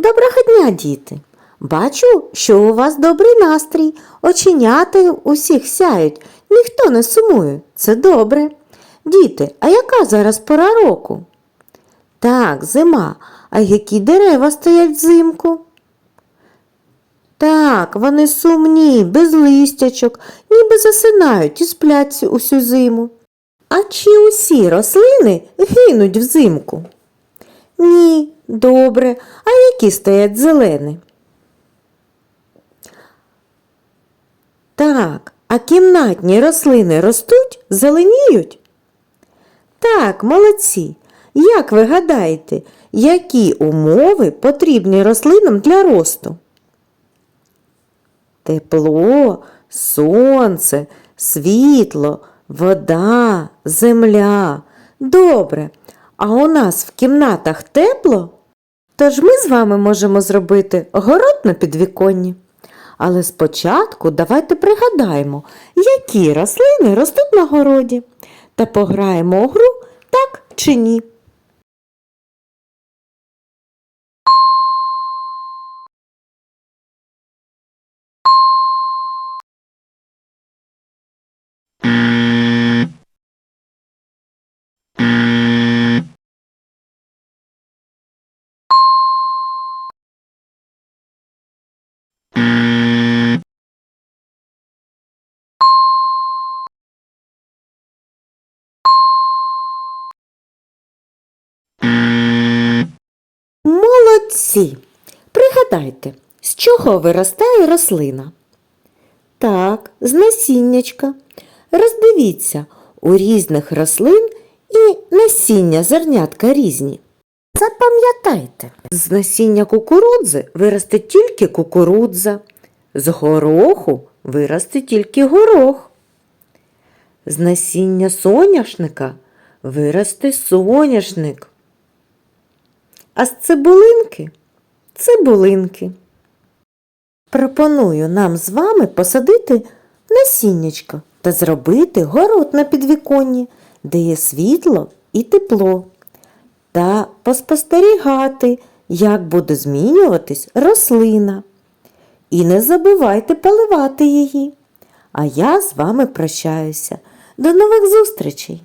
Доброго дня, діти! Бачу, що у вас добрий настрій, оченята усіх сяють, ніхто не сумує. Це добре. Діти, а яка зараз пора року? Так, зима. А які дерева стоять взимку? Так, вони сумні, без листячок, ніби засинають і сплять усю зиму. А чи усі рослини гинуть взимку? Ні, добре. А які стоять зелені? Так, а кімнатні рослини ростуть, зеленіють? Так, молодці. Як ви гадаєте, які умови потрібні рослинам для росту? Тепло, сонце, світло, вода, земля. Добре. А у нас в кімнатах тепло? Тож ми з вами можемо зробити город на підвіконні. Але спочатку давайте пригадаємо, які рослини ростуть на городі, та пограємо у гру так чи ні. Молодці! Пригадайте, з чого виростає рослина? Так, з насіннячка. Роздивіться, у різних рослин і насіння зернятка різні. Запам'ятайте, з насіння кукурудзи виросте тільки кукурудза, з гороху виросте тільки горох. З насіння соняшника виросте соняшник. А з цибулинки цибулинки. Пропоную нам з вами посадити насіннячко та зробити город на підвіконні, де є світло і тепло, та поспостерігати, як буде змінюватись рослина. І не забувайте поливати її. А я з вами прощаюся. До нових зустрічей!